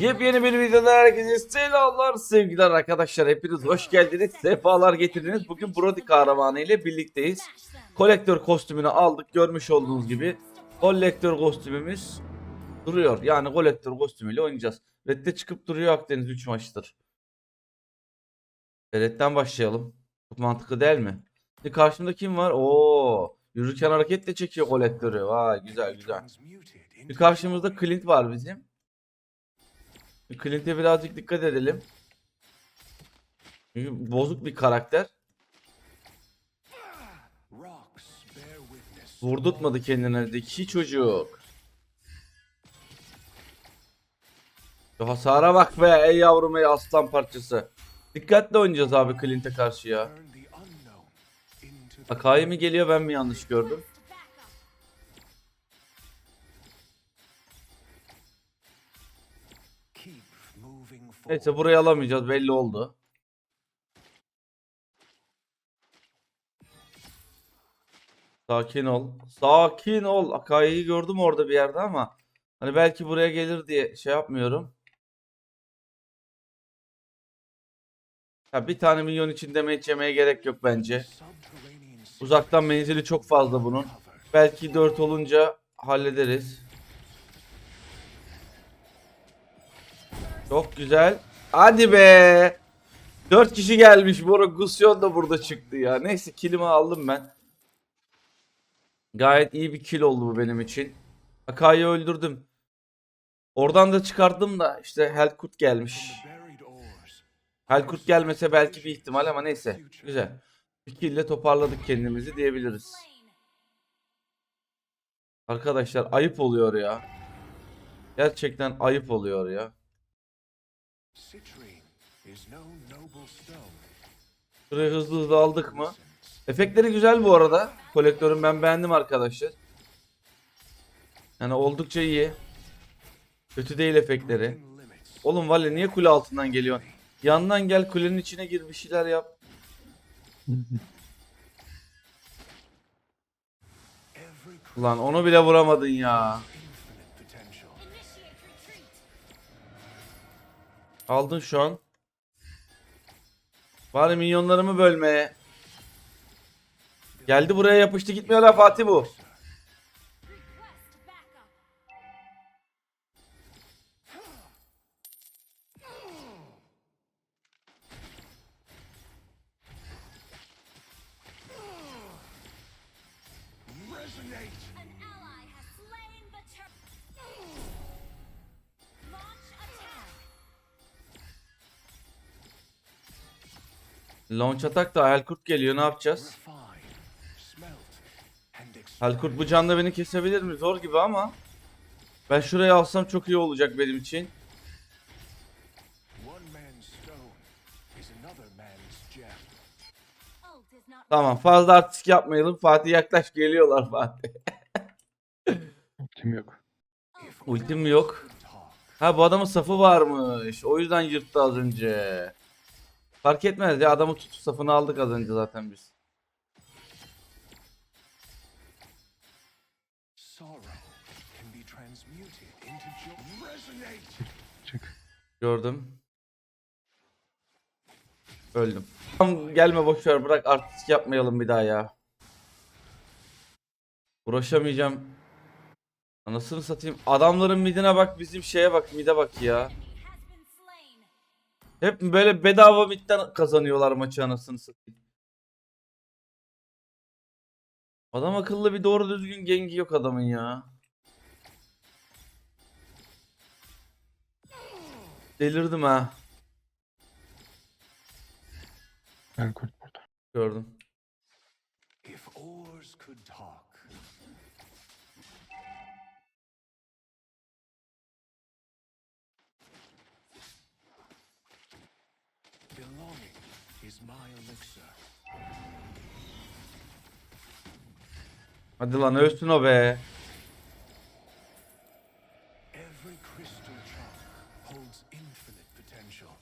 Yepyeni bir videoda herkese selamlar sevgiler arkadaşlar. Hepiniz hoş geldiniz sefalar getirdiniz. Bugün Brody kahramanı ile birlikteyiz. Kolektör kostümünü aldık görmüş olduğunuz gibi. Kolektör kostümümüz duruyor. Yani kolektör kostümüyle oynayacağız. Red'de çıkıp duruyor Akdeniz 3 maçtır. Red'den başlayalım. Çok mantıklı değil mi? Şimdi karşımda kim var? Oo yürürken hareketle çekiyor kolektörü. Vay güzel güzel. Bir karşımızda Clint var bizim Clint'e birazcık dikkat edelim. Çünkü bozuk bir karakter. Vurdurtmadı kendine zeki çocuk. Şu hasara bak be ey yavrum ey aslan parçası. Dikkatli oynayacağız abi Clint'e karşı ya. Akai mi geliyor ben mi yanlış gördüm? Neyse burayı alamayacağız belli oldu. Sakin ol. Sakin ol. Akai'yi gördüm orada bir yerde ama hani belki buraya gelir diye şey yapmıyorum. Ya bir tane milyon için damage yemeye gerek yok bence. Uzaktan menzili çok fazla bunun. Belki 4 olunca hallederiz. Çok güzel. Hadi be. 4 kişi gelmiş. Bora Gusyon da burada çıktı ya. Neyse kilimi aldım ben. Gayet iyi bir kill oldu bu benim için. Akai'yi öldürdüm. Oradan da çıkardım da işte Helkut gelmiş. Helkut gelmese belki bir ihtimal ama neyse. Güzel. Bir kill ile toparladık kendimizi diyebiliriz. Arkadaşlar ayıp oluyor ya. Gerçekten ayıp oluyor ya. Şurayı hızlı hızlı aldık mı? Efektleri güzel bu arada. Kolektörün ben beğendim arkadaşlar. Yani oldukça iyi. Kötü değil efektleri. Oğlum Vale niye kule altından geliyorsun? Yandan gel kulenin içine gir bir şeyler yap. Ulan onu bile vuramadın ya. Aldın şu an. Bari minyonlarımı bölmeye. Geldi buraya yapıştı gitmiyor la Fatih bu. Launch atak da Helkurt geliyor ne yapacağız? Helkurt bu canla beni kesebilir mi? Zor gibi ama. Ben şurayı alsam çok iyi olacak benim için. Tamam fazla artistik yapmayalım. Fatih yaklaş geliyorlar Fatih. Ultim yok. Ultim yok? Ha bu adamın safı varmış. O yüzden yırttı az önce. Fark etmez ya adamı tutup safını aldık az önce zaten biz. Çık. Gördüm. Öldüm. Tamam gelme boşver bırak artistik yapmayalım bir daha ya. Uğraşamayacağım. Anasını satayım. Adamların midine bak bizim şeye bak mide bak ya. Hep böyle bedava midden kazanıyorlar maçı anasını satayım. Adam akıllı bir doğru düzgün gengi yok adamın ya. Delirdim ha. Erkut burada. Gördüm. My elixir. Hadi lan ölsün o be. Every crystal holds infinite potential.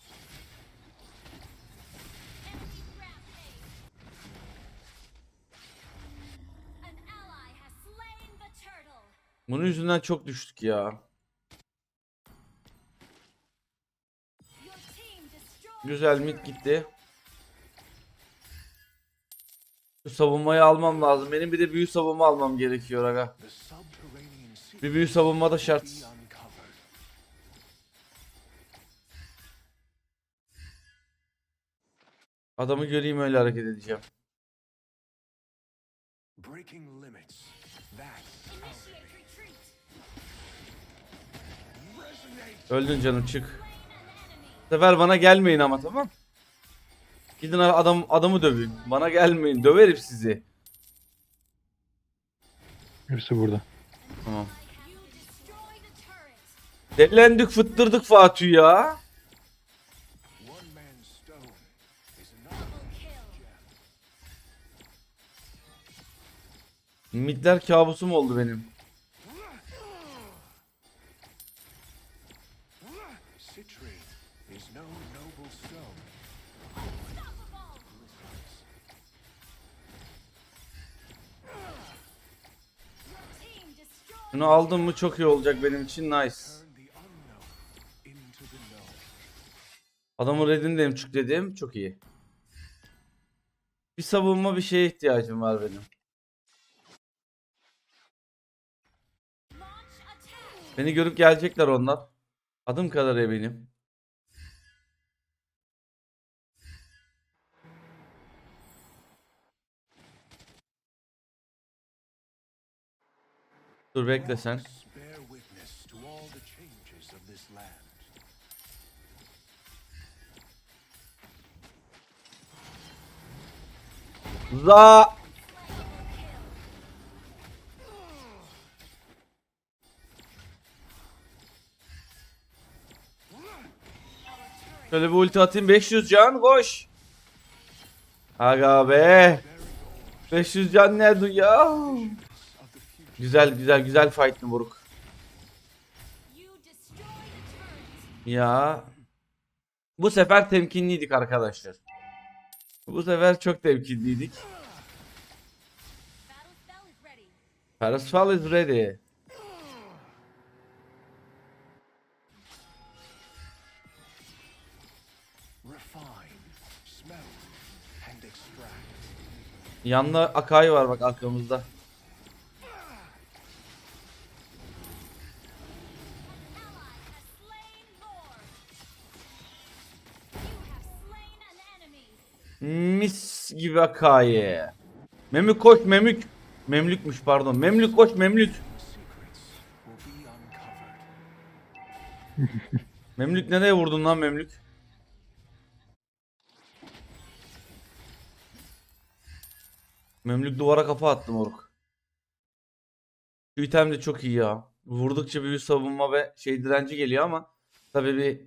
Bunun yüzünden çok düştük ya. Güzel mid gitti. Şu savunmayı almam lazım. Benim bir de büyü savunma almam gerekiyor aga. Bir büyü savunma da şart. Adamı göreyim öyle hareket edeceğim. Öldün canım çık. Bu sefer bana gelmeyin ama tamam. Gidin adam adamı dövün. Bana gelmeyin. Döverim sizi. Birisi burada. Tamam. Delilendik fıttırdık Fatih ya. Midler kabusum oldu benim. Bunu aldım mı çok iyi olacak benim için. Nice. Turn the unknown into the known. Adamın redini de emçükledim. Çok iyi. Bir savunma bir şeye ihtiyacım var benim. Beni görüp gelecekler onlar. Adım kadar eminim. Dur bekle sen. Za Şöyle bir ulti atayım 500 can koş. Aga be. 500 can nerede ya? Güzel güzel güzel fight'lı turret. Ya. Bu sefer temkinliydik arkadaşlar. Bu sefer çok temkinliydik. Parasfal is ready. Yanında Akai var bak arkamızda. Mis gibi Akai. Memlük koş Memlük. Memlükmüş pardon. Memlük koş Memlük. Memlük nereye vurdun lan Memlük? Memlük duvara kafa attı moruk. Şu item de çok iyi ya. Vurdukça bir üst savunma ve şey direnci geliyor ama tabii bir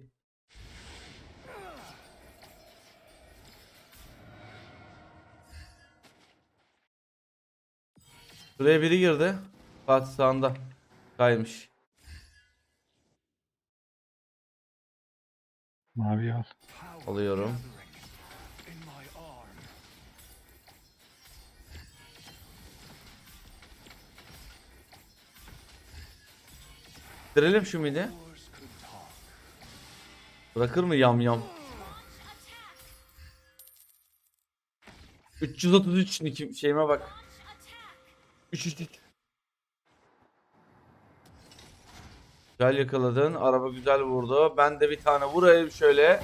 Buraya biri girdi. Fatih sağında. Kaymış. Mavi al. Alıyorum. Bitirelim şu midi. Bırakır mı yam yam? 333 nikim şeyime bak. 3 3 3. Güzel yakaladın. Araba güzel vurdu. Ben de bir tane vurayım şöyle.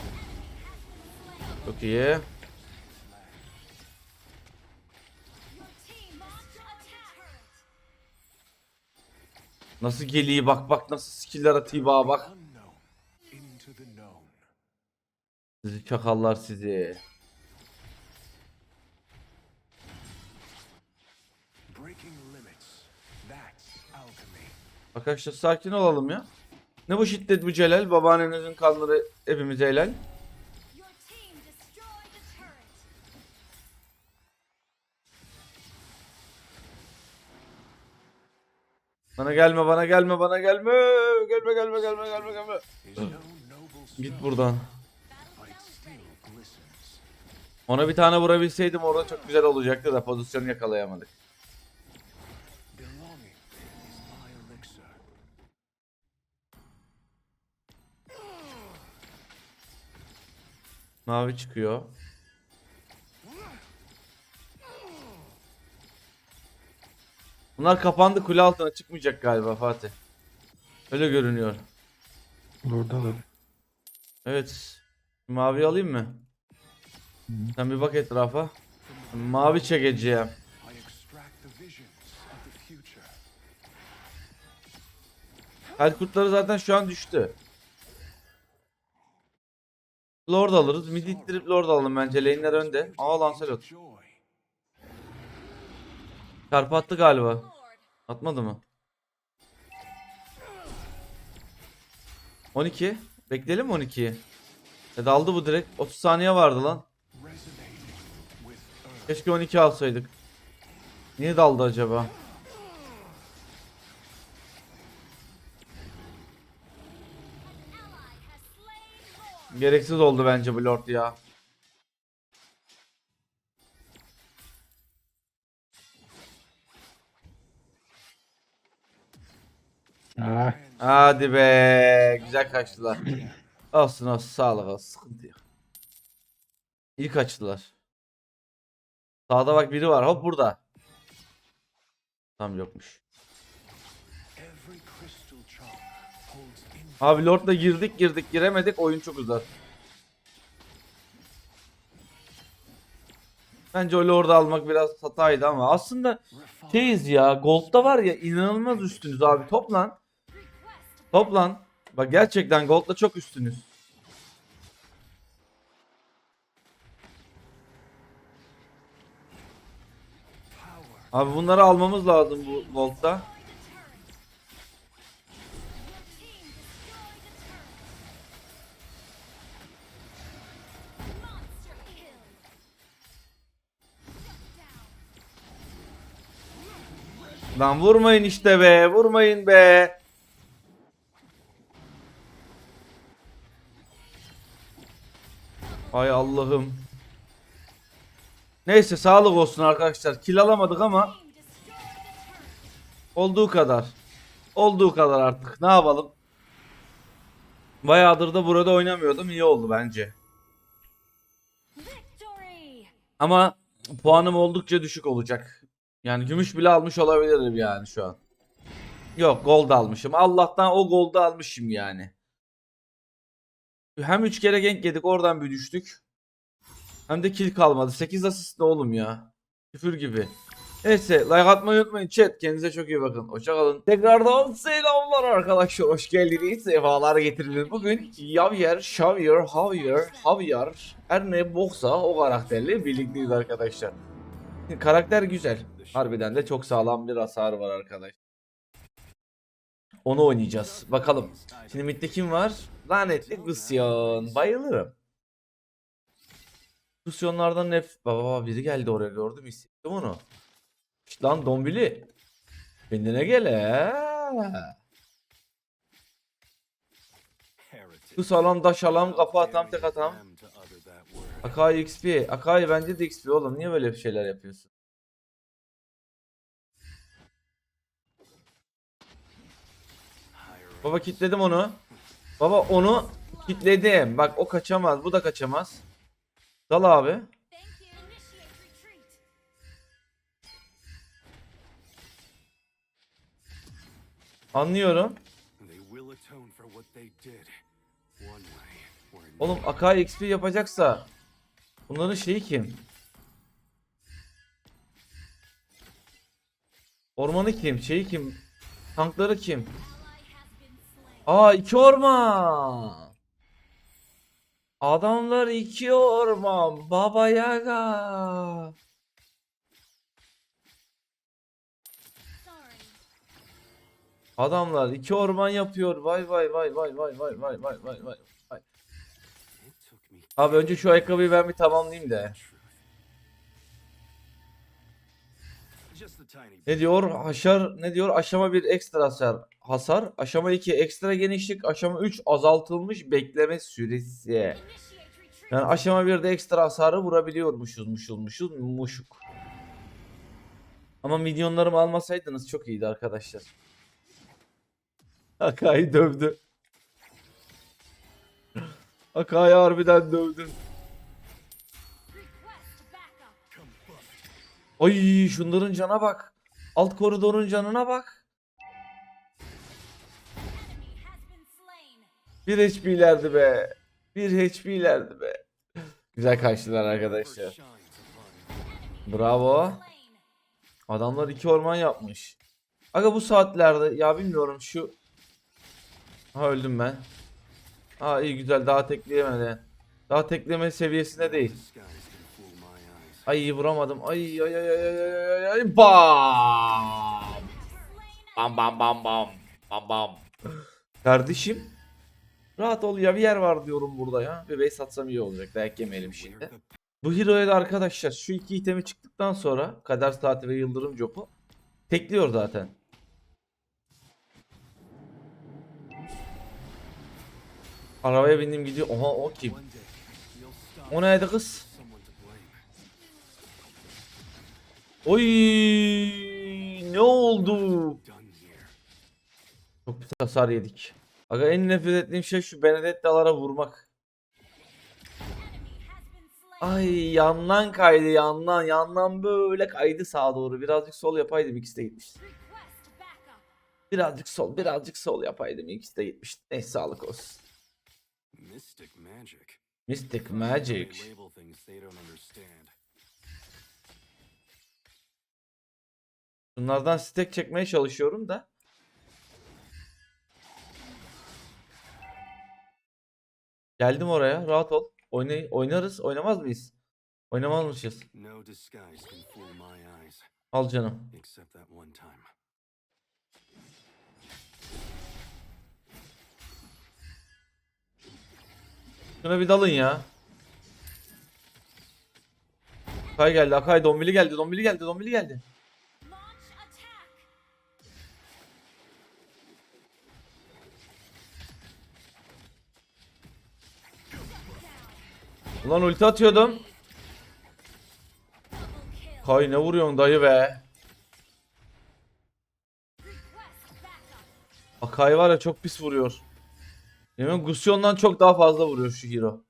Çok iyi. Nasıl geliyor bak bak nasıl skiller atıyor bak. Sizi çakallar sizi. Arkadaşlar sakin olalım ya. Ne bu şiddet bu Celal? Babaannenizin kanları hepimize helal. Bana gelme bana gelme bana gelme. Gelme gelme gelme gelme gelme. Git buradan. Ona bir tane vurabilseydim orada çok güzel olacaktı da pozisyon yakalayamadık. Mavi çıkıyor. Bunlar kapandı kule altına çıkmayacak galiba Fatih. Öyle görünüyor. Orada da. Evet. Mavi alayım mı? Sen bir bak etrafa. Mavi çekeceğim. El kurtları zaten şu an düştü. Lord alırız. Mid ittirip Lord alalım bence. Lane'ler önde. Aa Lancelot. Çarpı attı galiba. Atmadı mı? 12. Bekleyelim mi 12'yi? E daldı bu direkt. 30 saniye vardı lan. Keşke 12 alsaydık. Niye daldı acaba? Gereksiz oldu bence bu Lord ya. Ah, Hadi be. Güzel kaçtılar. olsun olsun sağlık olsun. Sıkıntı yok. İyi kaçtılar. Sağda bak biri var. Hop burada. Tam yokmuş. Abi Lord'la girdik girdik giremedik oyun çok uzar. Bence o Lord'u almak biraz hataydı ama aslında şeyiz ya Gold'da var ya inanılmaz üstünüz abi toplan. Toplan. Bak gerçekten Gold'da çok üstünüz. Abi bunları almamız lazım bu Gold'da. Lan vurmayın işte be vurmayın be. Ay Allah'ım. Neyse sağlık olsun arkadaşlar. Kill alamadık ama olduğu kadar. Olduğu kadar artık. Ne yapalım? Bayağıdır da burada oynamıyordum. İyi oldu bence. Ama puanım oldukça düşük olacak. Yani gümüş bile almış olabilirim yani şu an. Yok gold almışım. Allah'tan o goldu almışım yani. Hem 3 kere gank yedik oradan bir düştük. Hem de kill kalmadı. 8 asist ne oğlum ya. Küfür gibi. Neyse like atmayı unutmayın chat. Kendinize çok iyi bakın. Hoşçakalın. Tekrardan selamlar arkadaşlar. Hoş geldiniz. Sefalar getirdiniz. Bugün Javier, Xavier, Javier, Javier her ne boksa o karakterle birlikteyiz arkadaşlar. Karakter güzel. Harbiden de çok sağlam bir hasar var arkadaş. Onu oynayacağız. Bakalım. Şimdi midde kim var? Lanetli Gusyon. Bayılırım. Gusyonlardan nef... Baba baba biri geldi oraya gördüm hissettim onu. İşte lan dombili. Kendine gel he. Bu salam daş alam kapı atam tek atam. Akai XP. Akai bence de XP oğlum. Niye böyle bir şeyler yapıyorsun? Baba kitledim onu. Baba onu kitledim. Bak o kaçamaz. Bu da kaçamaz. Dal abi. Anlıyorum. Oğlum Akai XP yapacaksa bunların şeyi kim? Ormanı kim? Şeyi kim? Tankları kim? Aa iki orman. Adamlar iki orman. Baba Yaga. Adamlar iki orman yapıyor. Vay vay vay vay vay vay vay vay vay vay. Abi önce şu ayakkabıyı ben bir tamamlayayım da. Ne diyor? Haşar ne diyor? Aşama 1 ekstra hasar. Hasar. Aşama 2 ekstra genişlik. Aşama 3 azaltılmış bekleme süresi. Yani aşama 1'de ekstra hasarı vurabiliyormuşuz muşuz muşuz muşuk. Ama milyonlarımı almasaydınız çok iyiydi arkadaşlar. Akai dövdü. Akay'ı harbiden dövdü. Ay şunların cana bak. Alt koridorun canına bak. Bir HP'lerdi be. Bir HP'lerdi be. Güzel kaçtılar arkadaşlar. Bravo. Adamlar iki orman yapmış. Aga bu saatlerde ya bilmiyorum şu. Ha öldüm ben. Ha iyi güzel daha tekleyemedi. Daha tekleme seviyesinde değil. Ay vuramadım. Ay ay ay ay ay ay ay bam. Bam bam bam bam. Bam bam. Kardeşim rahat ol ya bir yer var diyorum burada ya. Bir base atsam iyi olacak. Dayak yemeyelim şimdi. Bu hero'ya da arkadaşlar şu iki itemi çıktıktan sonra Kader Saati ve Yıldırım Copu tekliyor zaten. Arabaya bindim gidiyor. Oha o kim? O neydi kız? Oy ne oldu? Çok pis hasar yedik. Aga en nefret ettiğim şey şu Benedetta'lara vurmak. Ay yandan kaydı yandan yandan böyle kaydı sağa doğru. Birazcık sol yapaydım ikisi de gitmişti. Birazcık sol birazcık sol yapaydım ikisi de gitmişti. Neyse sağlık olsun. Mystic magic. Mystic Magic. label things they don't understand. Bunlardan stack çekmeye çalışıyorum da. Geldim oraya. Rahat ol. Oynay oynarız. Oynamaz mıyız? Oynamazmışız. Al canım. Şuna bir dalın ya. Akay geldi. Akay dombili geldi. Dombili geldi. Dombili geldi. Ulan ulti atıyordum. Kay ne vuruyorsun dayı be. Akay var ya çok pis vuruyor. Yemin Gusion'dan çok daha fazla vuruyor şu hero.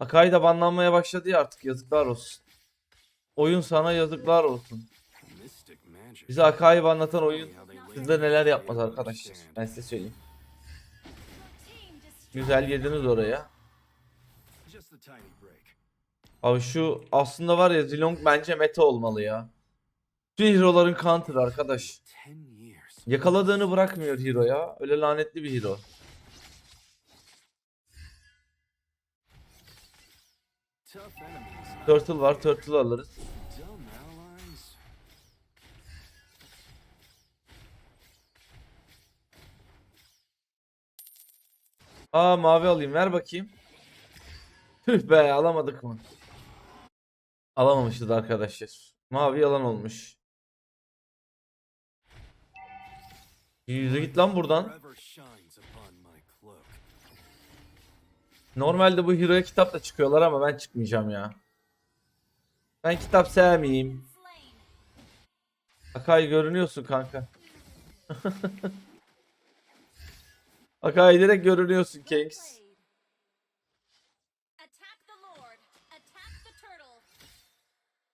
Akai da banlanmaya başladı ya artık yazıklar olsun. Oyun sana yazıklar olsun. Bize Akai'yi banlatan oyun sizde neler yapmaz arkadaşlar. Ben size söyleyeyim. Güzel yediniz oraya. Abi şu aslında var ya Zilong bence meta olmalı ya. Tüm hero'ların counter arkadaş. Yakaladığını bırakmıyor hero ya. Öyle lanetli bir hero. Turtle var turtle alırız. Aa mavi alayım ver bakayım. Tüh be alamadık mı? Alamamışız arkadaşlar. Mavi yalan olmuş. Yüzü git lan buradan. Normalde bu hero'ya kitap da çıkıyorlar ama ben çıkmayacağım ya. Ben kitap sevmeyeyim. Akai görünüyorsun kanka. Akai direkt görünüyorsun Kings.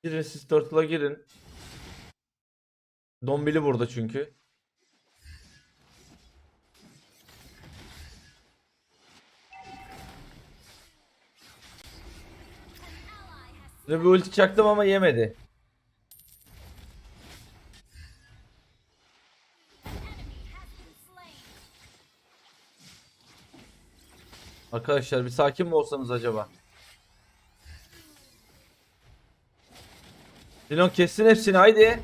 Girin siz Turtle'a girin. Dombili burada çünkü. Size bir ulti çaktım ama yemedi. Arkadaşlar bir sakin mi olsanız acaba? Dilon kessin hepsini haydi.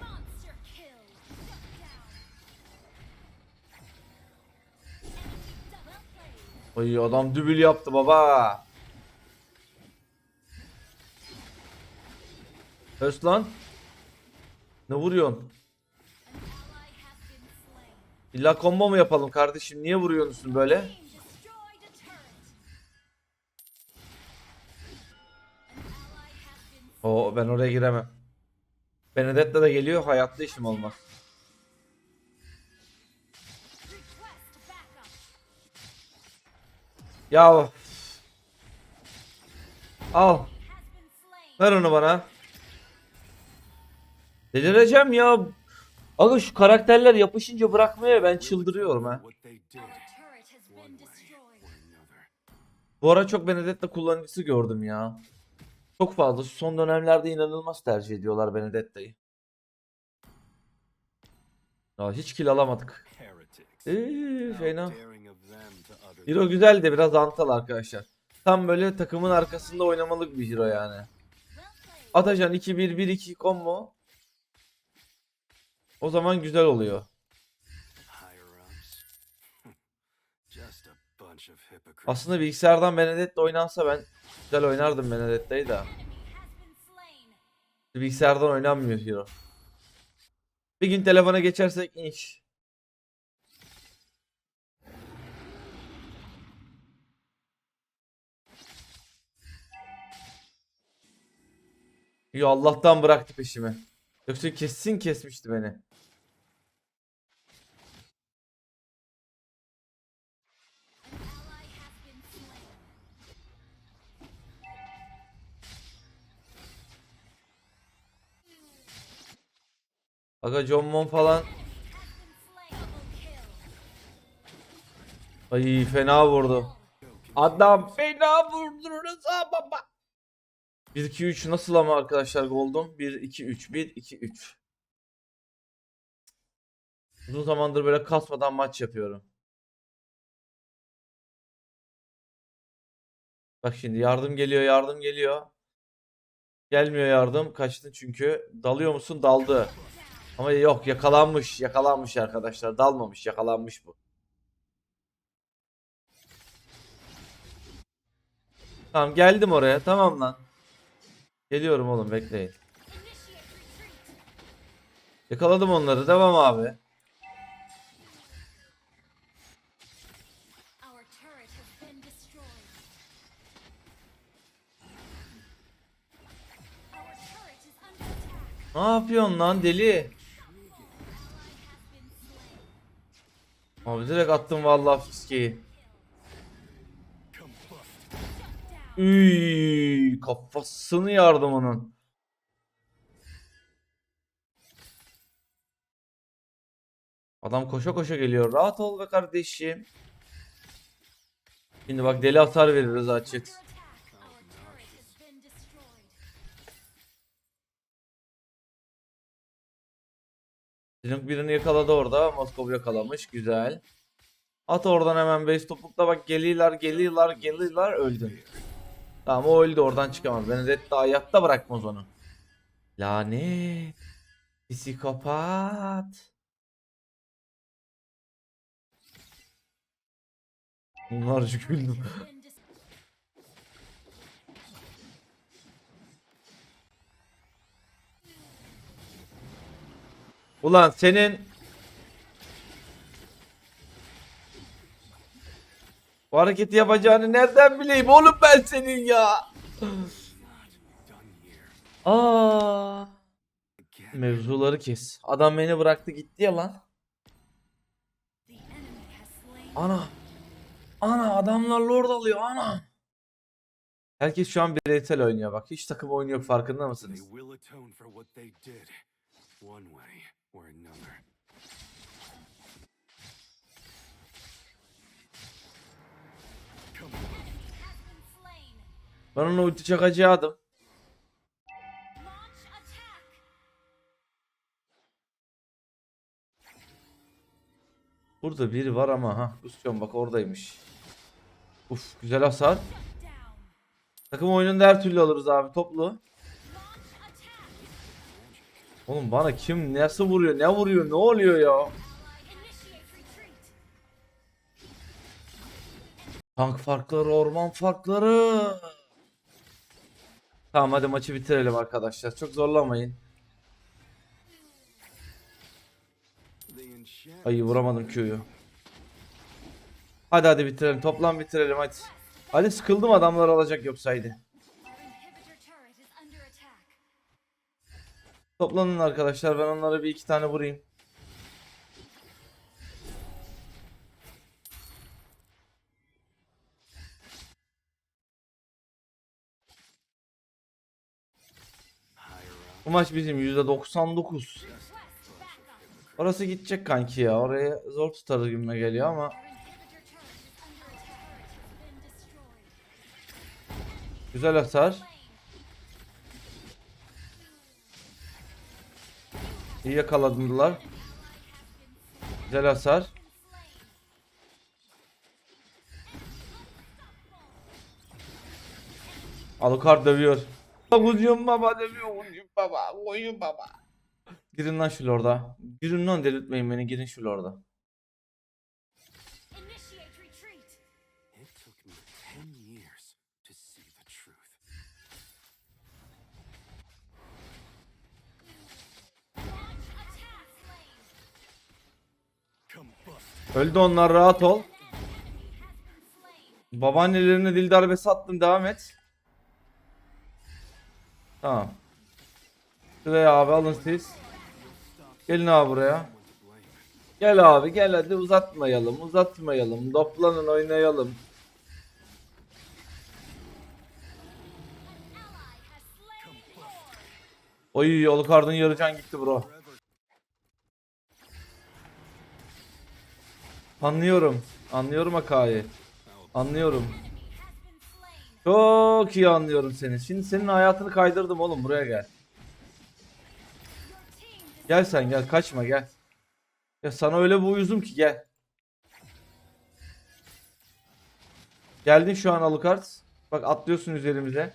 Ay adam dübül yaptı baba. Lan. Ne vuruyorsun? İlla combo mu yapalım kardeşim? Niye vuruyorsun böyle? Oo ben oraya giremem. Benedetta da geliyor. Hayatta işim olmaz. Ya al. Ver onu bana. Delireceğim ya. Aga şu karakterler yapışınca bırakmıyor ben çıldırıyorum ha. Bu ara çok Benedetta kullanıcısı gördüm ya. Çok fazla. Son dönemlerde inanılmaz tercih ediyorlar Benedetta'yı. Ya hiç kill alamadık. Eee fena. Hero güzel de biraz antal arkadaşlar. Tam böyle takımın arkasında oynamalık bir hero yani. Atacan 2-1-1-2 combo. O zaman güzel oluyor. Aslında bilgisayardan Benedetta oynansa ben güzel oynardım Benedetta'yı da. Bilgisayardan oynanmıyor hero. Bir gün telefona geçersek inş. Ya Allah'tan bıraktı peşimi. Yoksa kesin kesmişti beni. Aga John Mon falan. Ay fena vurdu. Adam fena vurdururuz ha baba. 1 2 3 nasıl ama arkadaşlar Gold'um? 1 2 3 1 2 3. Uzun zamandır böyle kasmadan maç yapıyorum. Bak şimdi yardım geliyor, yardım geliyor. Gelmiyor yardım. Kaçtın çünkü. Dalıyor musun? Daldı. Ama yok yakalanmış. Yakalanmış arkadaşlar. Dalmamış. Yakalanmış bu. Tamam geldim oraya. Tamam lan. Geliyorum oğlum bekleyin. Yakaladım onları. Devam abi. Ne yapıyorsun lan deli? Abi direkt attım vallahi fiskeyi. Üy, kafasını yardım onun. Adam koşa koşa geliyor. Rahat ol be kardeşim. Şimdi bak deli hasar veririz açık. Bizim birini yakaladı orada. Moskov yakalamış. Güzel. At oradan hemen base topukla bak geliyorlar geliyorlar geliyorlar öldün. Tamam o öldü oradan çıkamaz. Benedetta hayatta bırakmaz onu. Lanet. Psikopat. Bunlarca güldüm. Ulan senin bu hareketi yapacağını nereden bileyim oğlum ben senin ya. Aa. Mevzuları kes. Adam beni bıraktı gitti ya lan. Ana. Ana adamlar lord alıyor ana. Herkes şu an bireysel oynuyor bak. Hiç takım oyunu yok farkında mısınız? Or another. Ben ona ulti çakacaktım. Burada biri var ama ha. Rusyon bak oradaymış. Uf güzel hasar. Takım oyununda her türlü alırız abi toplu. Oğlum bana kim nasıl vuruyor ne vuruyor ne oluyor ya? Tank farkları orman farkları. Tamam hadi maçı bitirelim arkadaşlar. Çok zorlamayın. Ayı vuramadım Q'yu. Hadi hadi bitirelim. Toplam bitirelim hadi. Hadi sıkıldım adamlar alacak yoksaydı. Toplanın arkadaşlar ben onlara bir iki tane vurayım. Bu maç bizim %99. Orası gidecek kanki ya. Oraya zor tutarız gibime geliyor ama. Our inhibitor İyi yakaladılar. Güzel hasar. Alucard dövüyor. Oyun baba dövüyor. Oyun baba. Oyun baba. Girin lan şu orada. Girin lan delirtmeyin beni. Girin şu orada. Öldü onlar rahat ol. Babaannelerine dil darbesi attım devam et. Tamam. Şuraya abi alın siz. Gelin abi buraya. Gel abi gel hadi uzatmayalım uzatmayalım. Toplanın oynayalım. Oy Alucard'ın yarı can gitti bro. Anlıyorum. Anlıyorum Akai'yi. Anlıyorum. Çok iyi anlıyorum seni. Şimdi senin hayatını kaydırdım oğlum buraya gel. Gel sen gel kaçma gel. Ya sana öyle bir uyuzum ki gel. Geldin şu an Alucard. Bak atlıyorsun üzerimize.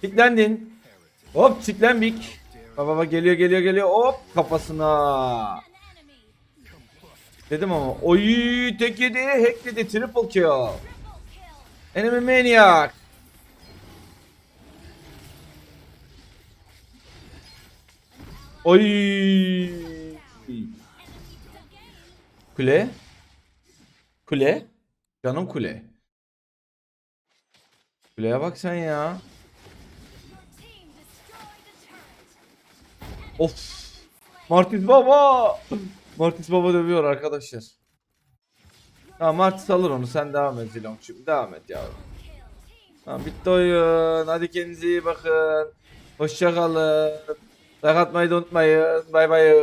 Tiklendin. Hop tiklenbik. Baba baba geliyor geliyor geliyor. Hop kafasına. Dedim ama. Oy tek yedi. Hack dedi. Triple kill. Enemy maniac. Oy. Kule. Kule. Canım kule. Kuleye bak sen ya. Of. Martis baba. Martis baba dövüyor arkadaşlar. Tamam Martis alır onu. Sen devam et Zilong'cum. Devam et yavrum. Tamam bitti oyun. Hadi kendinize iyi bakın. Hoşça kalın. Like atmayı unutmayın. Bay bay.